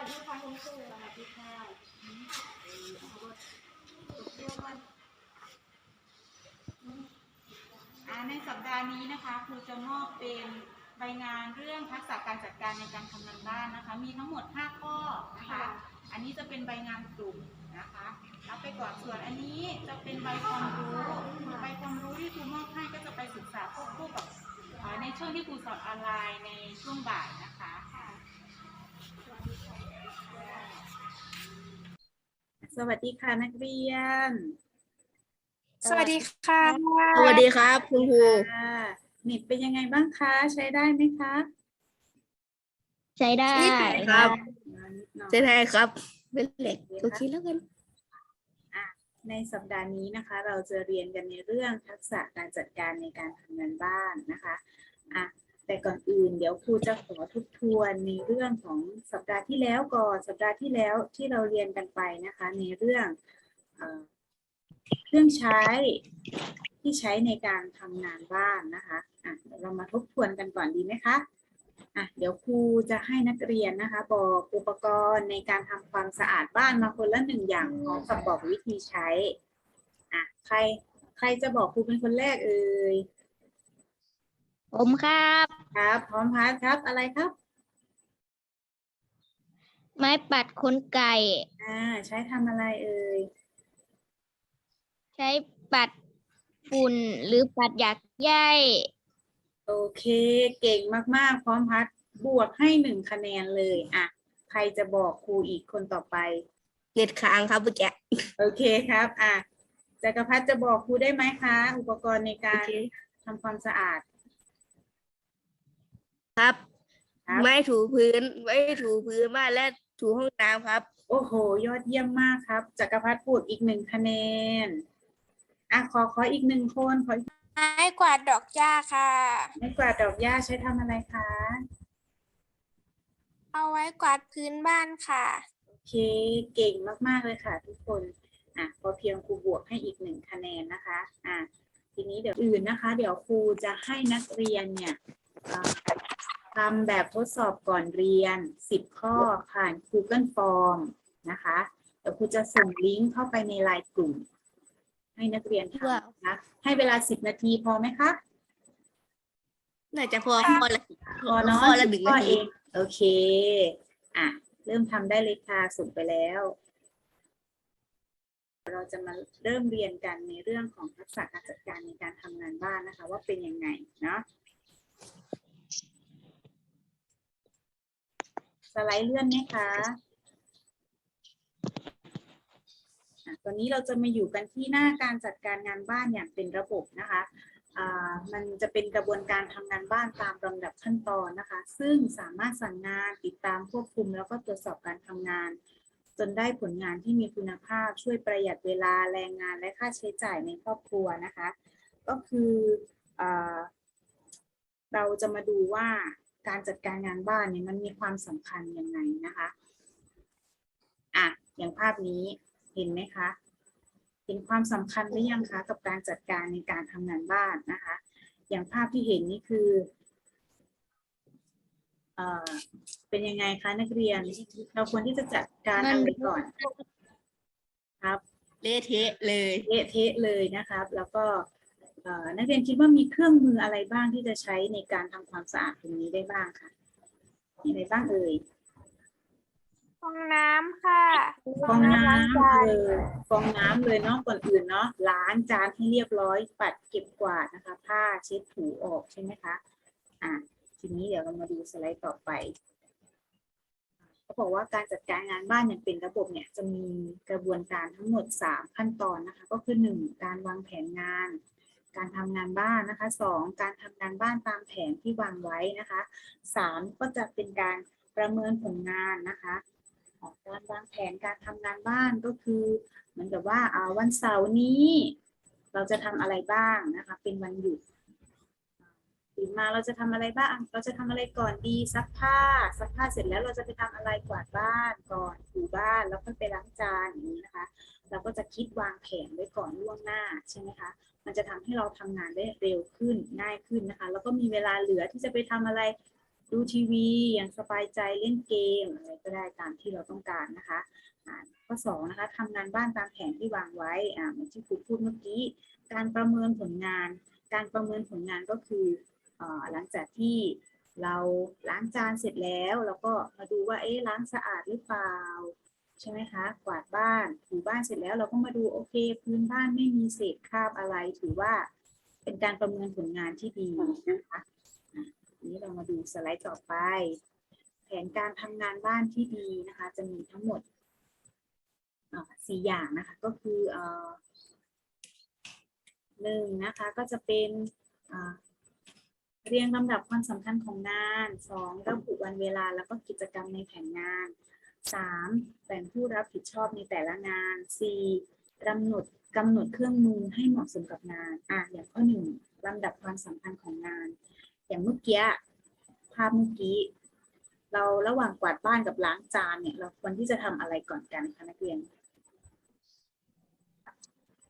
วัสดีค่ะคุณครูสวัสดีค่ะในสัปดาห์นี้นะคะครูจะมอบเป็นใบงานเรื่องทักษะการจัดการในการทำงานบ้านนะคะ มีทั้งหมด 5 ข้อนะคะ อันนี้จะเป็นใบงานกลุ่มนะคะรับไปก่อนส่วนอันนี้จะเป็นใบความรู้ใบความรู้ที่ครูมอบให้ก็จะไปศึกษาควบคู่กับในช่วงที่ครูสอนออนไลน์ในช่วงบ่ายนะคะ สวัสดีค่ะนักเรียน สวัสดีค่ะสวัสดีครับ คุณครูค่ะเน็ตเป็นยังไงบ้างคะใช้ได้ไหมคะใช้ได้ครับใช้ได้ครับเป็นเหล็กโอเคแล้วกันในสัปดาห์นี้นะคะ เราจะเรียนกันในเรื่องทักษะการจัดการในการทำงานบ้านนะคะอะ แต่ก่อนอื่นเดี๋ยวครูจะขอทบทวนในเรื่องของสัปดาห์ที่แล้วก่อนสัปดาห์ที่แล้วที่เราเรียนกันไปนะคะ ในเรื่องเอเครื่องใช้ที่ใช้ในการทำงานบ้านนะคะอะเดี๋ยวเรามาทบทวนกันก่อนดีไหมคะอะเดี๋ยวครูจะให้นักเรียนนะคะ บอกอุปกรณ์ในการทำความสะอาดบ้านมาคนละหนึ่งอย่างพร้อมกับบอกวิธีใช้อะใครใครจะบอกครูเป็นคนแรกเอ่ยผมครับ ครับ พร้อมพัดครับ อะไรครับ ไม้ปัดขนไก่ อ่า ใช้ทำอะไรเอ่ย ใช้ปัดฝุ่นหรือปัดหยักใยโอเค เก่งมากๆ พร้อมพัดบวกให้หนึ่งคะแนนเลย อะ ใครจะบอกครูอีกคนต่อไป เน็ตค้างครับเมื่อกี้ โอเคครับ อะจักรพัฒน์จะบอกครูได้ไหมคะ อุปกรณ์ในการทำความสะอาด ครับ ครับ ไม้ถูพื้นไม้ถูพื้นบ้านและถูห้องน้ำครับ โอ้โห ยอดเยี่ยมมากครับจักรพัฒน์บวกอีกหนึ่งคะแนนอะขอขออีกหนึ่งคนขอไม้กวาดดอกหญ้าค่ะ ไม้กวาดดอกหญ้าใช้ทำอะไรคะเอาไว้กวาดพื้นบ้านค่ะ โอเคเก่งมาก ๆ เลยค่ะ ทุกคนอะพอเพียงครูบวกให้อีกหนึ่งคะแนนนะคะอะทีนี้เดี๋ยวอื่นนะคะ เดี๋ยวครูจะให้นักเรียนเนี่ยเอ่อ ทำแบบทดสอบก่อนเรียน 10 ข้อผ่าน Google Form นะคะเดี๋ยวครูจะส่งลิงก์เข้าไปในไลน์กลุ่ม ให้นักเรียนทว้าวำนะคะให้เวลา 10 นาทีพอไหมคะน่าจะพอข้อละพอเนาะข้อละหนึ่งข้อนาเอทีงโอเค อะ เริ่มทำได้เลยค่ะส่งไปแล้ว เราจะมาเริ่มเรียนกันในเรื่องของทักษะการจัดการในการทำงานบ้านนะคะ ว่าเป็นยังไงเนาะ สไลด์เลื่อนไหมคะตอนนี้เราจะมาอยู่กันที่หน้าการจัดการงานบ้านอย่างเป็นระบบนะคะมันจะเป็นกระบวนการทำงานบ้านตามลำดับขั้นตอนนะคะ ซึ่งสามารถสั่งงานติดตามควบคุม แล้วก็ตรวจสอบการทำงาน จนได้ผลงานที่มีคุณภาพช่วยประหยัดเวลาแรงงานและค่าใช้จ่ายในครอบครัวนะคะ ก็คืออเราจะมาดูว่า การจัดการงานบ้านเนี่ยมันมีความสำคัญยังไงนะคะอะอย่างภาพนี้เห็นไหมคะเห็นความสำคัญหรือยังคะกับการจัดการในการทำงานบ้านนะคะ อย่างภาพที่เห็นนี่คือเอ่อเป็นยังไงคะนักเรียน เราควรที่จะจัดการอะไรก่อนครับ เละเทะเลย เละเทะเลยนะครับ แล้วก็เอ่อ นักเรียนคิดว่ามีเครื่องมืออะไรบ้างที่จะใช้ในการทำความสะอาดตรงนี้ได้บ้างคะมีอะไรบ้างเอ่ยฟองน้ำค่ะฟองน้ล้างจาำนเลยฟองน้ำเลยเนาะก่อนอื่นเนาะล้างจานให้เรียบร้อย ปัดเก็บกวาดนะคะ ผ้าเช็ดถูออกใช่ไหมคะอะทีนี้เดี๋ยวเรามาดูสไลด์ต่อไปเขาบอกว่าการจัดการงานบ้านอย่างเป็นระบบเนี่ยจะมีกระบวนการทั้งหมด 3 ขั้นตอนนะคะ ก็คือ 1 การวางแผนงาน การทำงานบ้านนะคะ 2 การทำงานบ้านตามแผนที่วางไว้นะคะ 3 ก็จะเป็นการประเมินผลงานนะคะการวางแผนการทำงานบ้านก็คือ เหมือนกับว่าอ่าวันเสาร์นี้ เราจะทำอะไรบ้างนะคะ เป็นวันหยุด ตื่นมาเราจะทำอะไรบ้าง เราจะทำอะไรก่อนดีซักผ้าซักผ้าเสร็จแล้วเราจะไปทำอะไรกวาดบ้านก่อนถูบ้านแล้วก็ไปล้างจานอย่างนี้นะคะ เราก็จะคิดวางแผนไว้ก่อนล่วงหน้าใช่ไหมคะมันจะทำให้เราทำงานได้เร็วขึ้นง่ายขึ้นนะคะ แล้วก็มีเวลาเหลือที่จะไปทำอะไรดูทีวีอย่างสบายใจเล่นเกมอะไรก็ได้ตามที่เราต้องการนะคะข้อสองนะคะทำงานบ้านตามแผนที่วางไว้อ่าเหมือนที่ครูพูดเมื่อกี้ การประเมินผลงาน การประเมินผลงานก็คือ หลังจากที่เราล้างจานเสร็จแล้วเราก็มาดูว่าเอ๊ะล้างสะอาดหรือเปล่าใช่ไหมคะ กวาดบ้านถูบ้านเสร็จแล้วเราก็มาดูโอเค พื้นบ้านไม่มีเศษคราบอะไร ถือว่าเป็นการประเมินผลงานที่ดีนะคะนี้เรามาดูสไลด์ต่อไป แผนการทำงานบ้านที่ดีนะคะ จะมีทั้งหมดสี่อย่างนะคะ ก็คือหนึ่งนะคะก็จะเป็น เรียงลำดับความสำคัญของงานสองระบุวันเวลาแล้วก็กิจกรรมในแผนงานสามแบ่งผู้รับผิดชอบในแต่ละงานสี่กำหนดกำหนดเครื่องมือให้เหมาะสมกับงาน อะ อย่างข้อหนึ่งลำดับความสำคัญของงาน อย่างเมื่อกี้ภาพเมื่อกี้ เราระหว่างกวาดบ้านกับล้างจานเนี่ย เราควรที่จะทำอะไรก่อนกันคะนักเรียน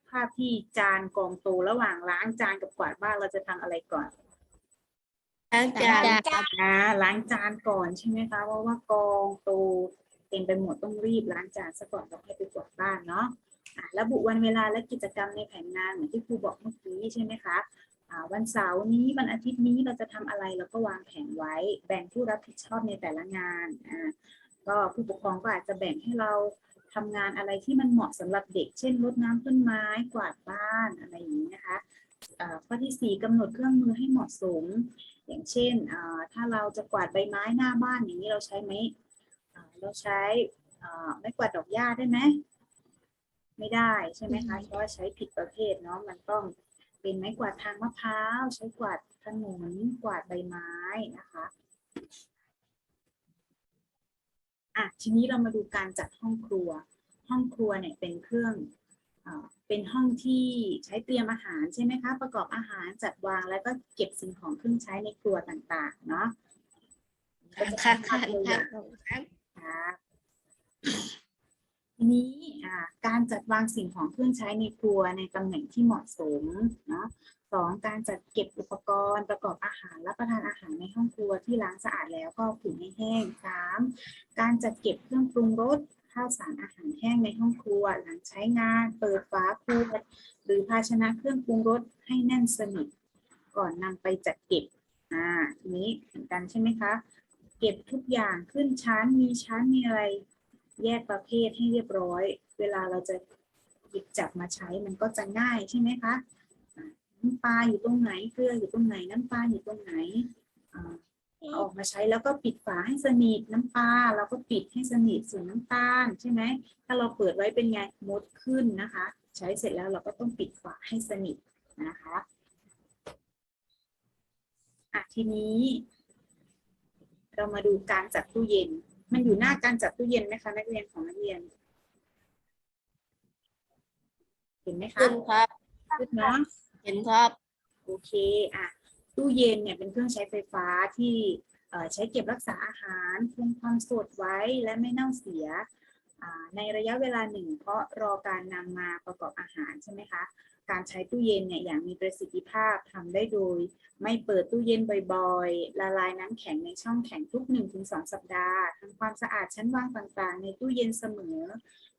ภาพที่จานกองโตระหว่างล้างจานกับกวาดบ้านเราจะทำอะไรก่อน ล้างจานนะล้างจานก่อนใช่ไหมคะเพราะว่ากองโตเต็มไปหมดต้องรีบล้างจานซะก่อนแล้วให้ไปกวาดบ้านเนาะอะระบุวันเวลาและกิจกรรมในแผนงานเหมือนที่ครูบอกเมื่อกี้ใช่ไหมคะอ่าวันเสาร์นี้วันอาทิตย์นี้เราจะทำอะไรเราก็วางแผนไว้ แบ่งผู้รับผิดชอบในแต่ละงานอ่าก็ผู้ปกครองก็อาจจะแบ่งให้เราทำงานอะไรที่มันเหมาะสำหรับเด็ก เช่นรดน้ำต้นไม้กวาดบ้านอะไรอย่างนี้นะคะอ่าข้อที่สี่กำหนดเครื่องมือให้เหมาะสม อย่างเช่นอ่าถ้าเราจะกวาดใบไม้หน้าบ้านอย่างนี้เราใช้ไหมอ่าเราใช้อ่าไม้กวาดดอกหญ้าได้ไหมไม่ได้ใช่ไหมคะเพราะว่าใช้ผิดประเภทเนาะมันต้องเป็นไม้กวาดทางมะพร้าวใช้กวาดถนนกวาดใบไม้นะคะอะทีนี้เรามาดูการจัดห้องครัว ห้องครัวเนี่ยเป็นเครื่องอ่า เป็นห้องที่ใช้เตรียมอาหารใช่ไหมคะ ประกอบอาหารจัดวางแล้วก็เก็บสิ่งของเครื่องใช้ในครัวต่างๆ เนาะก็จะค่ะเป็นค่ะภาพตัวอย่างค่ะครับทีนี้อ่าการจัดวางสิ่งของเครื่องใช้ในครัวในตำแหน่งที่เหมาะสมเนาะสองการจัดเก็บอุปกรณ์ประกอบอาหารรับประทานอาหารในห้องครัวที่ล้างสะอาดแล้วก็ผึ่งให้แห้งสามการจัดเก็บเครื่องปรุงรส ข้าวสารอาหารแห้งในห้องครัว หลังใช้งาน เปิดฝาขวดหรือภาชนะเครื่องปรุงรสให้แน่นสนิท ก่อนนำไปจัดเก็บอ่าทีนี้เหมือนกันใช่ไหมคะ เก็บทุกอย่างขึ้นชั้นมีชั้นมีอะไรแยกประเภทให้เรียบร้อย เวลาเราจะหยิบจับมาใช้มันก็จะง่ายใช่ไหมคะน้ำปลาอยู่ตรงไหนเกลืออยู่ตรงไหนน้ำปลาอยู่ตรงไหน เอาออกมาใช้แล้วก็ปิดฝาให้สนิทน้ำปลาเราก็ปิดให้สนิทส่วนน้ำตาลใช่ไหมถ้าเราเปิดไว้เป็นไงมดขึ้นนะคะ ใช้เสร็จแล้วเราก็ต้องปิดฝาให้สนิทนะคะอะทีนี้ เรามาดูการจัดตู้เย็น มันอยู่หน้าการจัดตู้เย็นไหมคะนักเรียนของนักเรียน เห็นไหมคะขึ้นครับขึ้นเนาะเห็นครับ โอเคอะ ตู้เย็นเนี่ยเป็นเครื่องใช้ไฟฟ้าที่ใช้เก็บรักษาอาหารคงความสดไว้และไม่เน่าเสียในระยะเวลาหนึ่ง เพราะรอการนำมาประกอบอาหารใช่ไหมคะ การใช้ตู้เย็นเนี่ยอย่างมีประสิทธิภาพทำได้โดย ไม่เปิดตู้เย็นบ่อยๆ ละลายน้ำแข็งในช่องแข็งทุก 1-2 สัปดาห์ทำความสะอาดชั้นวางต่างๆ ในตู้เย็นเสมอ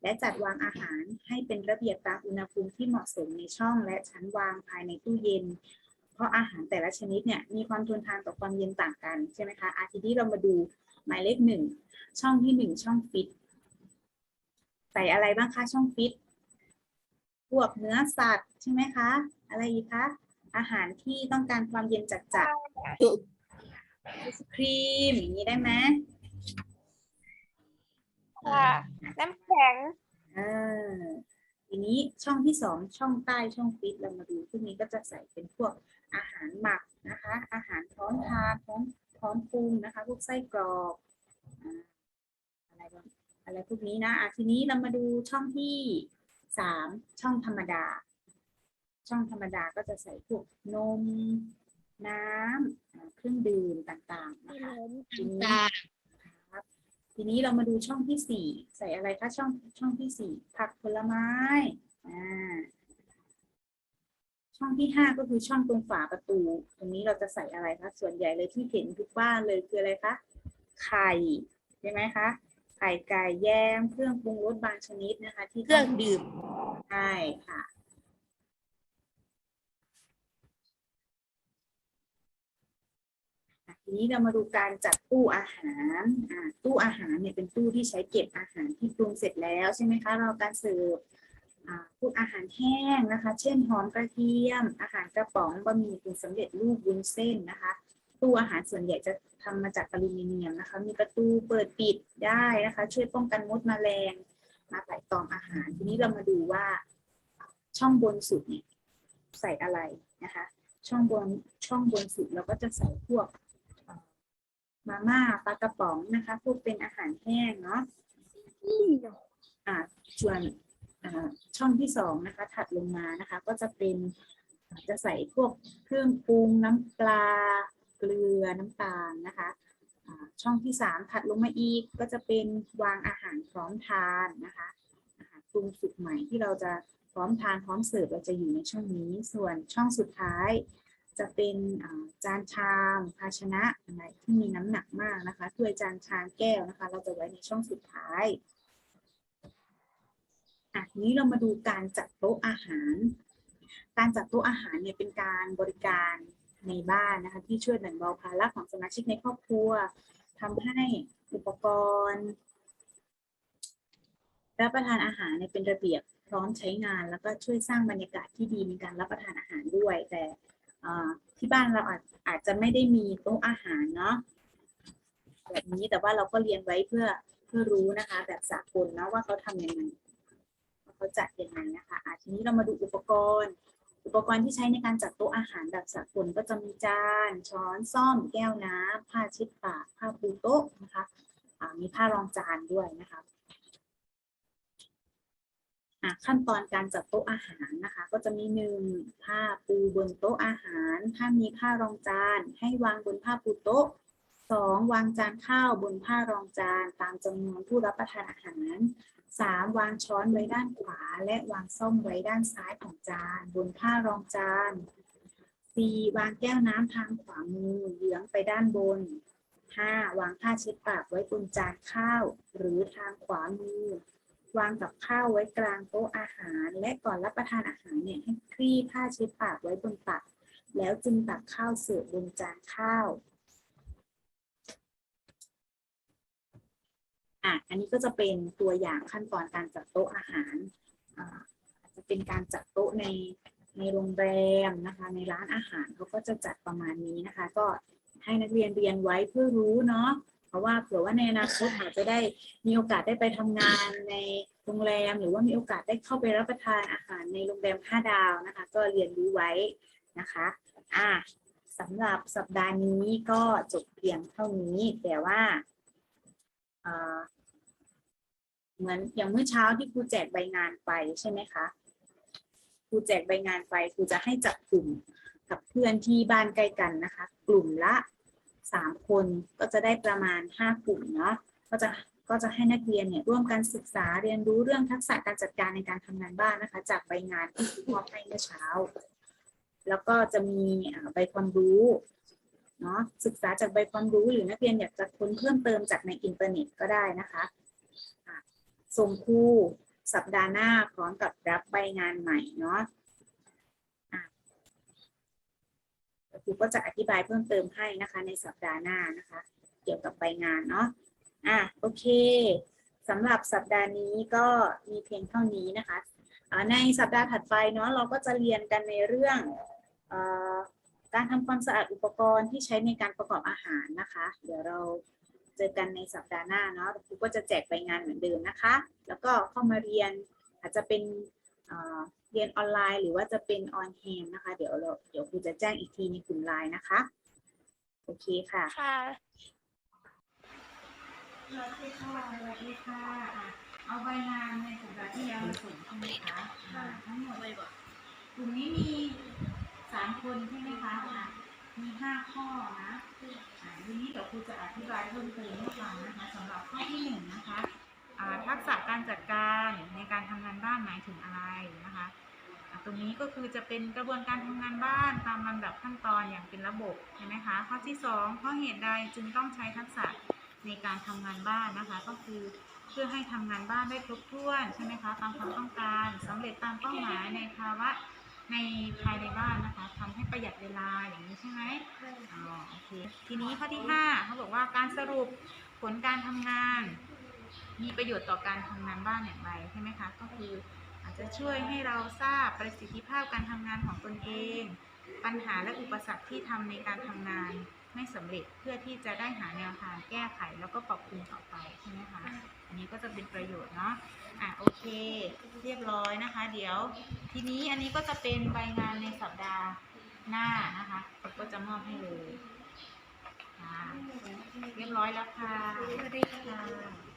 และจัดวางอาหารให้เป็นระเบียบตามอุณหภูมิที่เหมาะสมในช่องและชั้นวางภายในตู้เย็น เพราะอาหารแต่ละชนิดเนี่ยมีความทนทานต่อความเย็นต่างกันใช่ไหมคะอาทีนี้เรามาดูหมายเลขหนึ่งช่องที่หนึ่งช่องฟิตใส่อะไรบ้างคะช่องฟิตพวกเนื้อสัตว์ใช่ไหมคะ อะไรอีกคะอาหารที่ต้องการความเย็นจัดจัดไอศครีมอย่างนี้ได้ไหมค่ะน้ำแข็งอ่า ทีนี้ช่องที่สองช่องใต้ช่องฟิตเรามาดูพวกนี้ก็จะใส่เป็นพวกอาหารหมักนะคะ อาหารพร้อมทานพร้อมพร้อมปรุงนะคะ พวกไส้กรอกอ่าอะไรบ้างอะไรพวกนี้นะอะทีนี้เรามาดูช่องที่สามช่องธรรมดา ช่องธรรมดาก็จะใส่พวกนม น้ำอ่าเครื่องดื่มต่างๆนะคะทีนี้ครับ ทีนี้เรามาดูช่องที่สี่ใส่อะไรคะช่องช่องที่สี่ผักผลไม้อ่าชช่องที่ห้าก็คือช่องตรงฝาประตู ตรงนี้เราจะใส่อะไรคะส่วนใหญ่เลยที่เห็นทุกบ้านเลยคืออะไรคะไข่ใช่ไหมคะไข่ไก่แยมเครื่องปรุงรสบางชนิดนะคะ ที่เครื่องดื่มใช่ค่ะ อะ ทีนี้เรามาดูการจัดตู้อาหารอ่าตู้อาหารเนี่ยเป็นตู้ที่ใช้เก็บอาหารที่ปรุงเสร็จแล้วใช่ไหมคะ เราการเสิร์ฟพวกอาหารแห้งนะคะ เช่นหอมกระเทียม อาหารกระป๋องบะหมี่กึ่งสำเร็จรูปวุ้นเส้นนะคะ ตู้อาหารส่วนใหญ่จะทำมาจากอลูมิเนียมนะคะ มีประตูเปิดปิดได้นะคะ ช่วยป้องกันมดแมลงมาไต่ตองอาหาร ทีนี้เรามาดูว่าช่องบนสุดเนี่ยใส่อะไรนะคะ ช่องบนช่องบนสุดเราก็จะใส่พวก มาม่าปลากระป๋องนะคะพวกเป็นอาหารแห้งเนาะอ่าส่วนอ่าช่องที่สองนะคะ ถัดลงมานะคะ ก็จะเป็นอ่าจะใส่พวกเครื่องปรุงน้ำปลาเกลือน้ำตาลนะคะอ่าช่องที่สามถัดลงมาอีกก็จะเป็นวางอาหารพร้อมทานนะคะอาหารปรุงสุกใหม่ที่เราจะพร้อมทานพร้อมเสิร์ฟเราจะอยู่ในช่องนี้ ส่วนช่องสุดท้าย จะเป็นจานชามภาชนะอะไรที่มีน้ำหนักมากนะคะถ้วยจานชามแก้วนะคะ เราจะไว้ในช่องสุดท้ายอะนี้เรามาดูการจัดโต๊ะอาหาร การจัดโต๊ะอาหารเนี่ยเป็นการบริการในบ้านนะคะ ที่ช่วยแบ่งเบาภาระของสมาชิกในครอบครัวทำให้อุปกรณ์รับประทานอาหารเนี่ยเป็นระเบียบพร้อมใช้งาน แล้วก็ช่วยสร้างบรรยากาศที่ดีในการรับประทานอาหารด้วย แต่ ที่บ้านเราอาจอาจจะไม่ได้มีโต๊ะอาหารเนาะแบบนี้แต่ว่าเราก็เรียนไว้เพื่อเพื่อรู้นะคะ แบบสากลเนาะว่าเขาทำยังไงเขาจัดยังไงนะคะอะทีนี้เรามาดูอุปกรณ์ อุปกรณ์ที่ใช้ในการจัดโต๊ะอาหารแบบสากลก็จะมีจาน ช้อนซ่อม แก้วน้ำผ้าเช็ดปากผ้าปูโต๊ะนะคะมีผ้ารองจานด้วยนะคะ ขั้นตอนการจัดโต๊ะอาหารนะคะ ก็จะมีหนึ่งผ้าปูบนโต๊ะอาหาร ถ้ามีผ้ารองจาน ให้วางบนผ้าปูโต๊ะสองวางจานข้าวบนผ้ารองจาน ตามจำนวนผู้รับประทานอาหารสามวางช้อนไว้ด้านขวา และวางส้อมไว้ด้านซ้ายของจาน บนผ้ารองจานสี่วางแก้วน้ำทางขวามือเยื้องไปด้านบนห้าวางผ้าเช็ดปากไว้บนจานข้าว หรือทางขวามือ วางกับข้าวไว้กลางโต๊ะอาหาร และก่อนรับประทานอาหารเนี่ยให้คลี่ผ้าเช็ดปากไว้บนตัก แล้วจึงตักข้าวเสิร์ฟบนจานข้าวอะอันนี้ก็จะเป็นตัวอย่างขั้นตอนการจัดโต๊ะอาหารอ่าจจะเป็นการจัดโต๊ะในในโรงแรมนะคะ ในร้านอาหารเขาก็จะจัดประมาณนี้นะคะ ก็ให้นักเรียนเรียนไว้เพื่อรู้เนาะ เพราะว่าเผื่อว่าในอนาคตอาจจะได้มีโอกาสได้ไปทำงานในโรงแรม หรือว่ามีโอกาสได้เข้าไปรับประทานอาหารในโรงแรมห้าดาวนะคะ ก็เรียนรู้ไว้นะคะอะสำหรับสัปดาห์นี้ก็จบเพียงเท่านี้ แต่ว่าเออเหมือนอย่างเมื่อเช้าที่ครูแจกใบงานไปใช่ไหมคะครูแจกใบงานไปครูจะให้จับกลุ่มกับเพื่อนที่บ้านใกล้กันนะคะ กลุ่มละ สามคนก็จะได้ประมาณห้ากลุ่มเนาะก็จะก็จะให้นักเรียนเนี่ยร่วมกันศึกษาเรียนรู้เรื่องทักษะการจัดการในการทำงานบ้านนะคะ จากใบงานที่ครูมอบให้เมื่อเช้า แล้วก็จะมีใบความรู้เนาะศึกษาจากใบความรู้หรือนักเรียนอยากจะค้นเพิ่มเติมจากในอินเทอร์เน็ตก็ได้นะคะอะส่งครูสัปดาห์หน้าพร้อมกับรับใบงานใหม่เนาะ ครู ก็จะอธิบายเพิ่มเติมให้นะคะ ในสัปดาห์หน้านะคะ เกี่ยวกับใบงานเนาะอะโอเคสำหรับสัปดาห์นี้ก็มีเพียงเท่านี้นะคะอ่าในสัปดาห์ถัดไปเนาะเราก็จะเรียนกันในเรื่องเออการทำความสะอาดอุปกรณ์ที่ใช้ในการประกอบอาหารนะคะ เดี๋ยวเราเจอกันในสัปดาห์หน้าเนาะครูก็จะแจกใบงานเหมือนเดิมนะคะ แล้วก็เข้ามาเรียนอาจจะเป็น เอ่อเรียนออนไลน์ หรือว่าจะเป็นออนแฮนนะคะ เดี๋ยวเราเดี๋ยวครูจะแจ้งอีกทีในกลุ่มไลน์นะคะโอเคค่ะค่ะสวัสดีค่ะสวัสดีค่ะอะเอาใบงานในสัปดาห์ที่แล้วมาส่งใช่ไหมคะอ่าทั้งหมดเลยก่อนกลุ่มนี้มีสามคนใช่ไหมคะอะมีห้าข้อนะอ่าทีนี้เดี๋ยวครูจะอธิบายเพิ่มเติมให้ฟังนะคะสำหรับข้อที่หนึ่งนะคะอ่า ทักษะการจัดการในการทำงานบ้านหมายถึงอะไรนะคะอะตรงนี้ก็คือจะเป็นกระบวนการทำงานบ้านตามลำดับขั้นตอนอย่างเป็นระบบใช่ไหมคะข้อที่สองเพราะเหตุใดจึงต้องใช้ทักษะในการทำงานบ้านนะคะ ก็คือเพื่อให้ทำงานบ้านได้ครบถ้วนใช่ไหมคะตามความต้องการสำเร็จตามเป้าหมายในภาวะในภายในบ้านนะคะทำให้ประหยัดเวลาอย่างนี้ใช่ไหมอ๋อโอเคทีนี้ข้อที่ห้าเขาบอกว่าการสรุปผลการทำงาน มีประโยชน์ต่อการทำงานบ้านอย่างไรใช่ไหมคะ ก็คืออาจจะช่วยให้เราทราบประสิทธิภาพการทำงานของตนเอง ปัญหาและอุปสรรคที่ทำในการทำงานไม่สำเร็จเพื่อที่จะได้หาแนวทางแก้ไขแล้วก็ปรับปรุงต่อไปใช่ไหมคะ อันนี้ก็จะเป็นประโยชน์เนาะ อะโอเค เรียบร้อยนะคะ เดี๋ยว ทีนี้อันนี้ก็จะเป็นใบงานในสัปดาห์หน้านะคะ ก็จะมอบให้เลยค่ะเรียบร้อยแล้วค่ะสวัสดีค่ะ